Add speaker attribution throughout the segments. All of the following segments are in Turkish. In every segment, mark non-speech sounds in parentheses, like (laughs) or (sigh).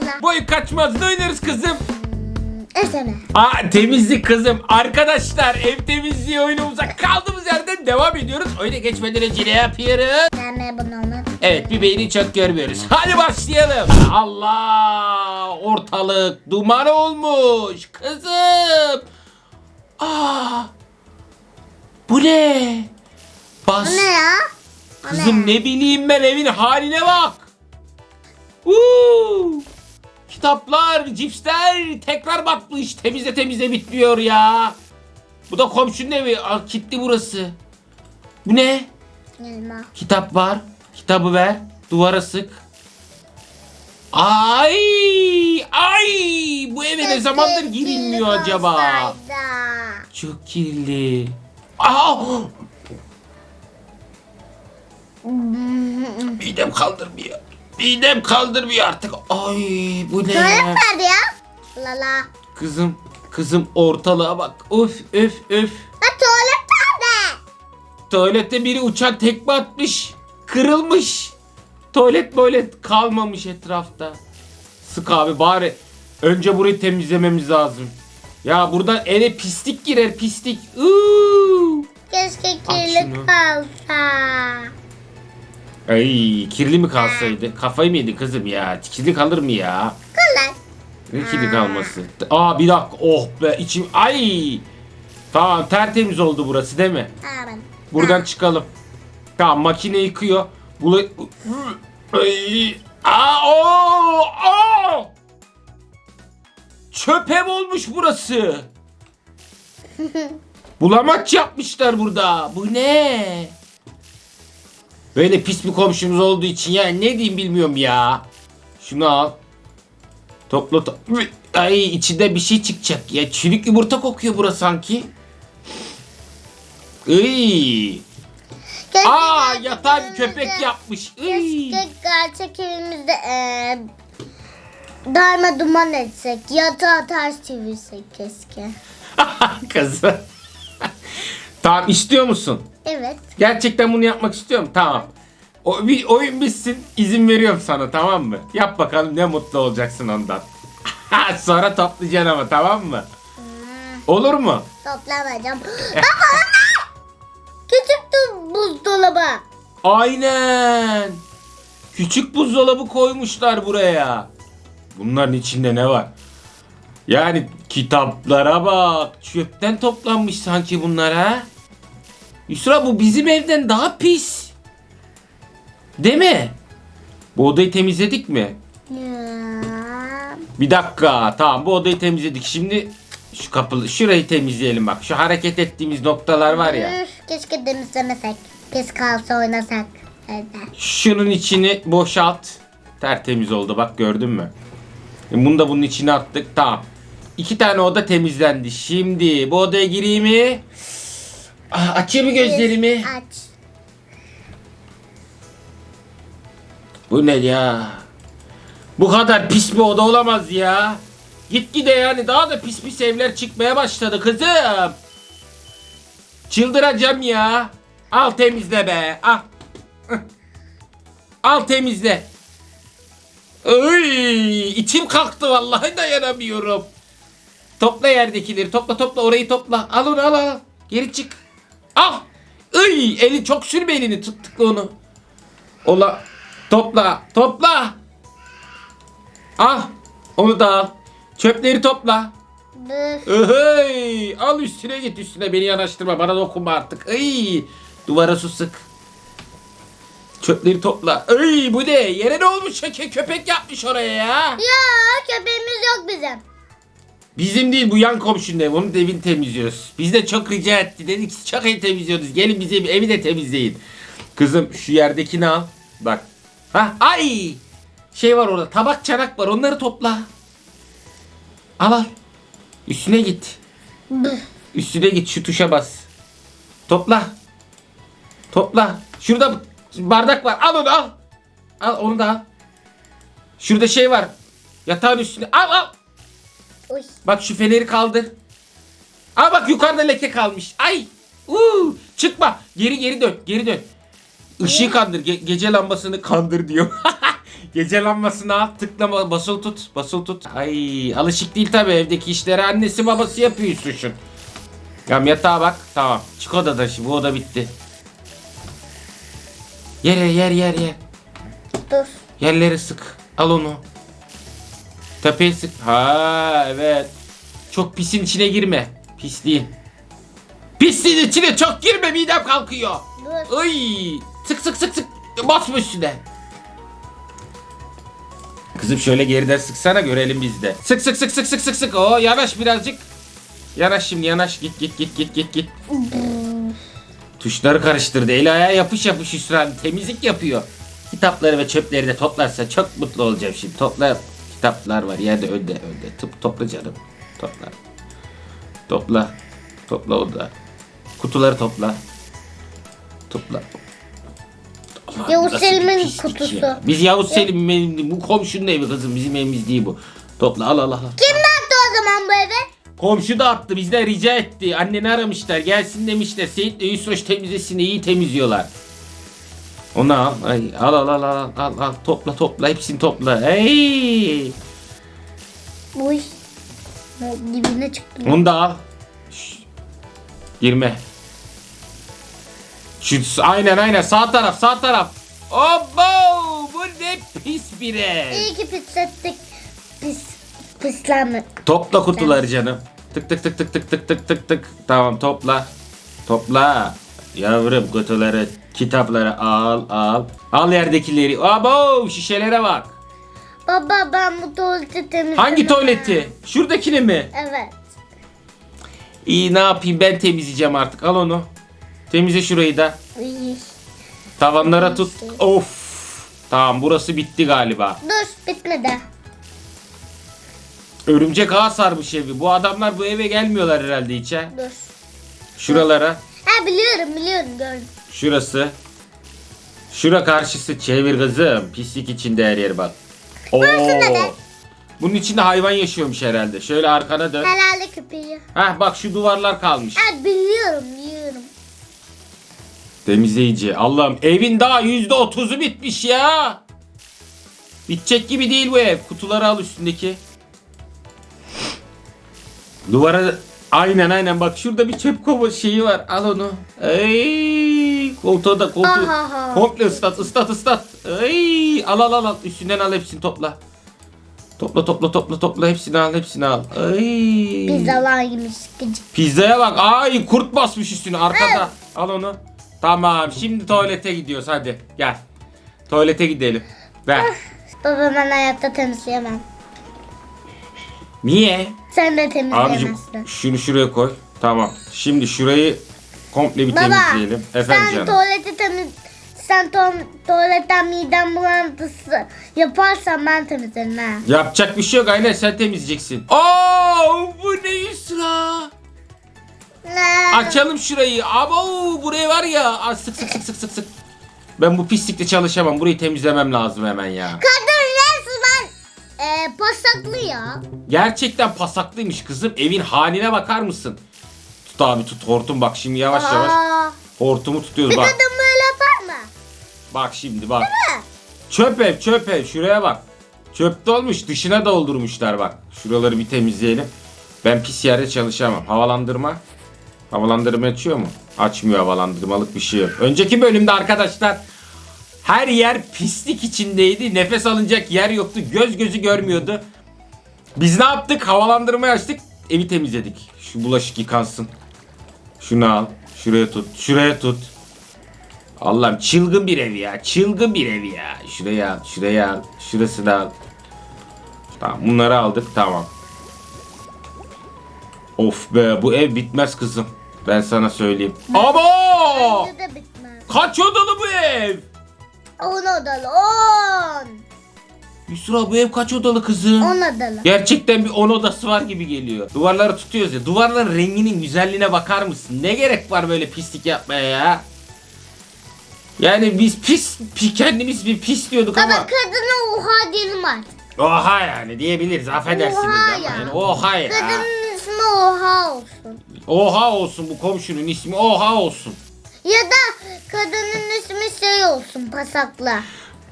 Speaker 1: Lala.
Speaker 2: Boyu kaçmaz. Ne oynarız kızım?
Speaker 1: Esene.
Speaker 2: Aa temizlik kızım. Arkadaşlar ev temizliği oyunumuza kaldığımız yerden devam ediyoruz. Oyuna geçmeden önce ne yapıyoruz?
Speaker 1: Ben bunu olmaz.
Speaker 2: Evet bir beyni çok görmüyoruz. Hadi başlayalım. Allah ortalık duman olmuş kızım. Aa bu ne? Bas.
Speaker 1: Bu ne ya? O
Speaker 2: Kızım ne bileyim ben evin haline bak. Uuu. Kitaplar, cipsler tekrar batmış. Temizle temizle bitmiyor ya. Bu da komşunun evi. Aa, kilitli burası. Bu ne?
Speaker 1: Elma.
Speaker 2: Kitap var. Kitabı ver. Duvara sık. Ay! Ay! Bu eve ne zamandır girilmiyor acaba? Çok kirli. Aa! (laughs) Midem kaldırmıyor. Midem kaldırmıyor artık. Ay bu ne?
Speaker 1: Tuvalet nerede ya? Lala.
Speaker 2: Kızım, kızım ortalığa bak. Öf öf öf.
Speaker 1: Ha tuvalet nerede?
Speaker 2: Tuvalette biri uçan tekme atmış. Kırılmış. Tuvalet tuvalet kalmamış etrafta. Sık abi bari önce burayı temizlememiz lazım. Ya buradan eve pislik girer pislik. Uuu.
Speaker 1: Keşke kirli kalsa.
Speaker 2: Ay kirli mi kalsaydı? Kafayı mı yedi kızım ya? Kirli kalır mı ya?
Speaker 1: Kılar.
Speaker 2: Ne kirli kalması? Aa bir dakika. Oh be içim. Ay. Tamam tertemiz oldu burası değil mi?
Speaker 1: Tamam.
Speaker 2: Buradan çıkalım. Tamam makine yıkıyor. Bula... Ay. Aa, oo, oo! Çöp ev olmuş burası. (laughs) Bulamaç yapmışlar burada. Bu ne? Böyle pis bir komşumuz olduğu için ya ne diyeyim bilmiyorum ya. Şunu al. Topla to Ay içinde bir şey çıkacak ya. Çürük yumurta kokuyor burası sanki. Iy. Aa yatağı bir köpek yapmış. Iy.
Speaker 1: Keşke gerçek evimizde eee darma duman etsek. Yatağı ters çevirsek keşke. (laughs)
Speaker 2: Kızım. tamam istiyor musun?
Speaker 1: Evet.
Speaker 2: Gerçekten bunu yapmak istiyorum. Tamam. O, bir oyun bitsin izin veriyorum sana tamam mı? Yap bakalım ne mutlu olacaksın ondan. (laughs) Sonra toplayacaksın ama tamam mı? Olur mu?
Speaker 1: Toplamayacağım. (gasps) Baba anne! Küçük buzdolabı.
Speaker 2: Aynen. Küçük buzdolabı koymuşlar buraya. Bunların içinde ne var? Yani kitaplara bak. Çöpten toplanmış sanki bunlar ha. Yusra bu bizim evden daha pis. Değil mi? Bu odayı temizledik mi?
Speaker 1: Ya.
Speaker 2: Bir dakika. Tamam bu odayı temizledik. Şimdi şu kapı şurayı temizleyelim bak. Şu hareket ettiğimiz noktalar var ya.
Speaker 1: Üf, keşke temizlemesek. Pis kalsa oynasak. Evde.
Speaker 2: Şunun içini boşalt. Tertemiz oldu bak gördün mü? E, Bunu da bunun içine attık. Tamam. İki tane oda temizlendi. Şimdi bu odaya gireyim mi? Ah, açayım mı gözlerimi?
Speaker 1: Aç.
Speaker 2: Bu ne ya? Bu kadar pis bir oda olamaz ya. Gitgide yani daha da pis pis evler çıkmaya başladı kızım. Çıldıracağım ya. Al temizle be. Al. Al temizle. Ay, içim kalktı vallahi dayanamıyorum. Topla yerdekileri. Topla topla orayı topla. Al onu al al. Geri çık. Al. Ay, eli çok sürme elini. Tıkla onu. Ola. Topla. Topla. Al. Onu da al. Çöpleri topla.
Speaker 1: Büf.
Speaker 2: Hey, al üstüne git üstüne beni yanaştırma bana dokunma artık. Ay, duvara su sık. Çöpleri topla. Ay bu ne? Yere ne olmuş? Köpek yapmış oraya ya.
Speaker 1: Ya köpeğimiz yok bizim.
Speaker 2: Bizim değil bu yan komşunun evi. Onun evini temizliyoruz. Biz de çok rica etti. Dedik siz çok iyi temizliyorsunuz. Gelin bize evi de temizleyin. Kızım şu yerdekini al. Bak. Ha ay. Şey var orada. Tabak çanak var. Onları topla. Al al. Üstüne git. Üstüne git şu tuşa bas. Topla. Topla. Şurada bardak var. Al onu al. Al onu da al. Şurada şey var. Yatağın üstüne. Al al.
Speaker 1: Uy.
Speaker 2: Bak şu feneri kaldır. Aa bak yukarıda leke kalmış. Ay. Uuu. Çıkma. Geri geri dön. Geri dön. Işığı kandır. Ge- gece lambasını kandır diyor. (laughs) Gece lambasını al. Tıklama basılı tut. Basılı tut. Ay alışık değil tabi evdeki işleri annesi babası yapıyor Yusuf'un. Tamam yatağa bak. Tamam. Çık odadan şimdi. Bu oda bitti. Yere yer yer yer.
Speaker 1: Dur.
Speaker 2: Yerleri sık. Al onu. Tepeye sık. Ha evet. Çok pisin içine girme. Pisliğin. Pisliğin içine çok girme midem kalkıyor.
Speaker 1: Dur.
Speaker 2: Ay! Sık sık sık sık. Basma üstüne. Kızım şöyle geriden sıksana görelim biz de. Sık sık sık sık sık sık sık. Oo yanaş birazcık. Yanaş şimdi yanaş. Git git git git git git. Tuşları karıştırdı. Eli ayağı yapış yapış Hüsran. Temizlik yapıyor. Kitapları ve çöpleri de toplarsa çok mutlu olacağım şimdi. Topla. Kitaplar var yerde önde önde. Tıp topla canım. Topla. Topla. Topla o da. Kutuları topla. Topla. Aman,
Speaker 1: Yavuz
Speaker 2: nasıl bir
Speaker 1: Selim'in
Speaker 2: pislik
Speaker 1: kutusu.
Speaker 2: ya. Biz Yavuz Selim benim- bu komşunun evi kızım bizim evimiz değil bu. Topla al al al.
Speaker 1: Kim baktı o zaman bu eve?
Speaker 2: Komşu da attı bizden rica etti. Anneni aramışlar gelsin demişler. Seyit ile Yusuf temizlesin iyi temizliyorlar. Onu al. Ay, al al al al al al topla topla hepsini topla. Hey!
Speaker 1: Uy. Dibine çıktım.
Speaker 2: Onu da al. Şş, Girme. Şu aynen aynen sağ taraf sağ taraf. Obo! Bu ne pis bir ev.
Speaker 1: İyi ki pislettik. Pis. Pislenme.
Speaker 2: Topla kutuları canım. Tık tık tık tık tık tık tık tık tık. Tamam topla. Topla. Yavrum kutuları, kitapları al al. Al yerdekileri. Abo şişelere bak.
Speaker 1: Baba ben bu tuvaleti temizledim.
Speaker 2: Hangi tuvaleti? Şuradakini mi?
Speaker 1: Evet.
Speaker 2: İyi ne yapayım ben temizleyeceğim artık. Al onu. Temizle şurayı da.
Speaker 1: İyi.
Speaker 2: Tavanlara tut. Of. Tamam burası bitti galiba.
Speaker 1: Dur bitmedi.
Speaker 2: Örümcek ağ sarmış evi. Bu adamlar bu eve gelmiyorlar herhalde hiç ha.
Speaker 1: Dur.
Speaker 2: Şuralara.
Speaker 1: Ha biliyorum biliyorum gördüm.
Speaker 2: Şurası. Şura karşısı çevir kızım. Pislik içinde her yer bak. Oo.
Speaker 1: ne?
Speaker 2: Bunun içinde hayvan yaşıyormuş herhalde. Şöyle arkana dön.
Speaker 1: Herhalde köpeği.
Speaker 2: Hah bak şu duvarlar kalmış.
Speaker 1: Ha biliyorum biliyorum.
Speaker 2: Temizleyici. Allah'ım evin daha yüzde otuzu bitmiş ya. Bitecek gibi değil bu ev. Kutuları al üstündeki. Duvara aynen aynen bak şurada bir çöp kova şeyi var. Al onu. Ay koltuğu da koltuğu. Komple ıslat ıslat ıslat. Ay al al al al üstünden al hepsini topla. Topla topla topla topla hepsini al hepsini al. Ay.
Speaker 1: Pizzalar yemiş gıcık.
Speaker 2: Pizzaya bak. Ay kurt basmış üstüne arkada. Al onu. Tamam şimdi tuvalete gidiyoruz hadi gel. Tuvalete gidelim. Ver.
Speaker 1: Baba ben hayatta temizleyemem.
Speaker 2: Niye?
Speaker 1: Sen de
Speaker 2: Abicim
Speaker 1: temizleyemezsin.
Speaker 2: şunu şuraya koy. Tamam. Şimdi şurayı komple bir
Speaker 1: Baba
Speaker 2: temizleyelim. Efendim
Speaker 1: sen
Speaker 2: canım.
Speaker 1: tuvaleti temiz sen tu tuvaletten midem bulantısı yaparsan ben temizlerim ha.
Speaker 2: Yapacak bir şey yok aynen sen temizleyeceksin. Oo bu ne Yusra?
Speaker 1: Ne?
Speaker 2: Açalım şurayı. Abo buraya var ya. Aa, sık sık sık sık sık sık. Ben bu pislikte çalışamam. Burayı temizlemem lazım hemen ya.
Speaker 1: Resmen pasaklı ya.
Speaker 2: Gerçekten pasaklıymış kızım. Evin haline bakar mısın? Tut abi tut hortum bak şimdi yavaş yavaş.
Speaker 1: Aa,
Speaker 2: Hortumu tutuyoruz
Speaker 1: bir
Speaker 2: bak.
Speaker 1: kadın böyle yapar mı?
Speaker 2: Bak şimdi bak.
Speaker 1: mi?
Speaker 2: Çöp ev çöp ev şuraya bak. Çöp dolmuş dışına doldurmuşlar bak. Şuraları bir temizleyelim. Ben pis yerde çalışamam. Havalandırma. Havalandırma açıyor mu? Açmıyor havalandırmalık bir şey yok. Önceki bölümde arkadaşlar her yer pislik içindeydi. Nefes alınacak yer yoktu. Göz gözü görmüyordu. Biz ne yaptık? Havalandırmayı açtık. Evi temizledik. Şu bulaşık yıkansın. Şunu al. Şuraya tut. Şuraya tut. Allah'ım çılgın bir ev ya. Çılgın bir ev ya. Şuraya al. Şuraya al. Şurası da al. Tamam bunları aldık. Tamam. Of be bu ev bitmez kızım. Ben sana söyleyeyim. Abo!
Speaker 1: Bence de bitmez.
Speaker 2: Kaç odalı bu ev?
Speaker 1: On odalı on.
Speaker 2: Yusra bu ev kaç odalı kızım?
Speaker 1: On odalı.
Speaker 2: Gerçekten bir 10 odası var gibi geliyor. Duvarları tutuyoruz ya. Duvarların renginin güzelliğine bakar mısın? Ne gerek var böyle pislik yapmaya ya? Yani biz pis, pi- kendimiz bir pis diyorduk
Speaker 1: Baba
Speaker 2: ama
Speaker 1: kadına oha diyelim artık.
Speaker 2: oha yani diyebiliriz affedersiniz
Speaker 1: Oha
Speaker 2: ama
Speaker 1: ya.
Speaker 2: yani oha ya.
Speaker 1: Kadının ismi oha olsun.
Speaker 2: Oha olsun bu komşunun ismi oha olsun.
Speaker 1: Ya da kadının ismi şey olsun pasaklı.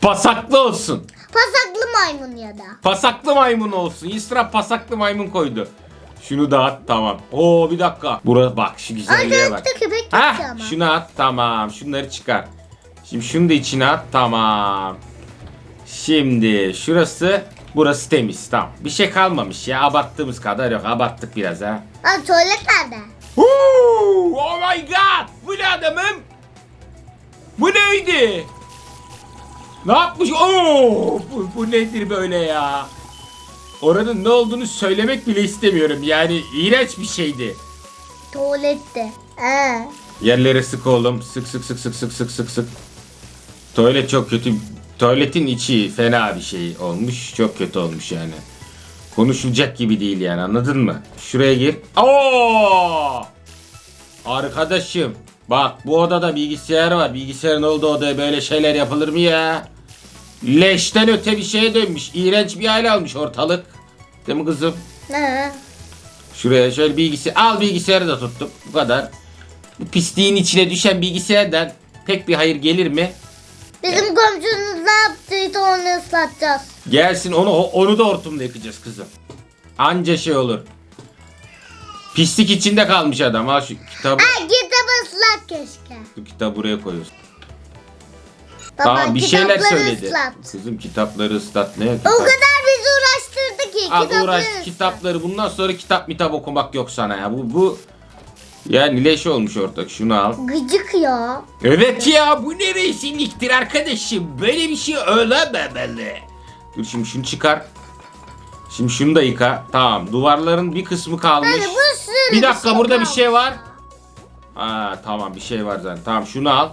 Speaker 2: Pasaklı olsun.
Speaker 1: Pasaklı maymun ya da.
Speaker 2: Pasaklı maymun olsun. İsra pasaklı maymun koydu. Şunu da at tamam. Oo bir dakika. Bura bak şu güzelliğe bak.
Speaker 1: Arkadaşta köpek
Speaker 2: Ha
Speaker 1: ama.
Speaker 2: şunu at tamam. Şunları çıkar. Şimdi şunu da içine at tamam. Şimdi şurası burası temiz tamam. Bir şey kalmamış ya abarttığımız kadar yok abarttık biraz ha.
Speaker 1: Aa tuvalet nerede?
Speaker 2: Huu, oh my god! Bu ne adamım? Bu neydi? Ne yapmış? Oo, bu, bu nedir böyle ya? Oranın ne olduğunu söylemek bile istemiyorum. Yani iğrenç bir şeydi.
Speaker 1: Tuvalette. Ee.
Speaker 2: Yerlere sık oğlum. Sık sık sık sık sık sık sık sık. Tuvalet çok kötü. Tuvaletin içi fena bir şey olmuş. Çok kötü olmuş yani. Konuşulacak gibi değil yani anladın mı? Şuraya gir. Oo! Arkadaşım bak bu odada bilgisayar var. Bilgisayarın olduğu odaya böyle şeyler yapılır mı ya? Leşten öte bir şeye dönmüş. İğrenç bir hale almış ortalık. Değil mi kızım?
Speaker 1: Ne?
Speaker 2: Şuraya şöyle bilgisayar al bilgisayarı da tuttum. Bu kadar. Bu pisliğin içine düşen bilgisayardan pek bir hayır gelir mi?
Speaker 1: Bizim komşumuz ne yaptıysa onu ıslatacağız.
Speaker 2: Gelsin onu onu da hortumla yıkayacağız kızım. Anca şey olur. Pislik içinde kalmış adam. Al şu kitabı.
Speaker 1: Ha kitabı ıslat keşke.
Speaker 2: Bu kitabı buraya koyuyorsun.
Speaker 1: Baba,
Speaker 2: tamam bir şeyler
Speaker 1: kitapları
Speaker 2: söyledi.
Speaker 1: ıslat.
Speaker 2: Kızım kitapları ıslat ne?
Speaker 1: O
Speaker 2: Kitap?
Speaker 1: kadar bizi uğraştırdı ki
Speaker 2: Al
Speaker 1: kitapları
Speaker 2: uğraş
Speaker 1: ıslat.
Speaker 2: kitapları bundan sonra kitap mitap okumak yok sana ya. Bu bu yani leş olmuş ortak. Şunu al.
Speaker 1: Gıcık ya.
Speaker 2: Evet ya bu ne rezilliktir arkadaşım. Böyle bir şey olamamalı. Dur şimdi şunu çıkar. Şimdi şunu da yıka. Tamam duvarların bir kısmı kalmış.
Speaker 1: Hani bu sürü
Speaker 2: Bir dakika burada bir şey var. Aa tamam bir şey var zaten. Tamam şunu al.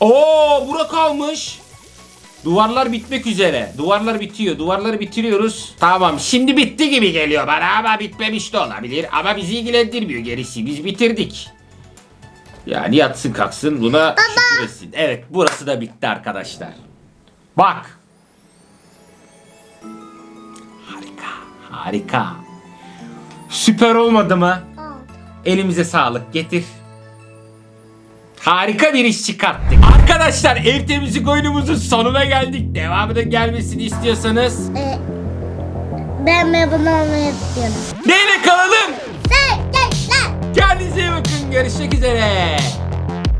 Speaker 2: Oo bura kalmış. Duvarlar bitmek üzere. Duvarlar bitiyor. Duvarları bitiriyoruz. Tamam şimdi bitti gibi geliyor bana ama bitmemiş de olabilir. Ama bizi ilgilendirmiyor gerisi. Biz bitirdik. Yani yatsın kalksın buna şükretsin. Evet burası da bitti arkadaşlar. Bak. Harika. Süper olmadı mı? Elimize sağlık getir. Harika bir iş çıkarttık. Arkadaşlar ev temizlik oyunumuzun sonuna geldik. Devamının gelmesini istiyorsanız
Speaker 1: Ee, ben memnun olmayı istiyorum.
Speaker 2: neyle kalalım?
Speaker 1: Sen, gel, lan.
Speaker 2: Kendinize iyi bakın. Görüşmek üzere.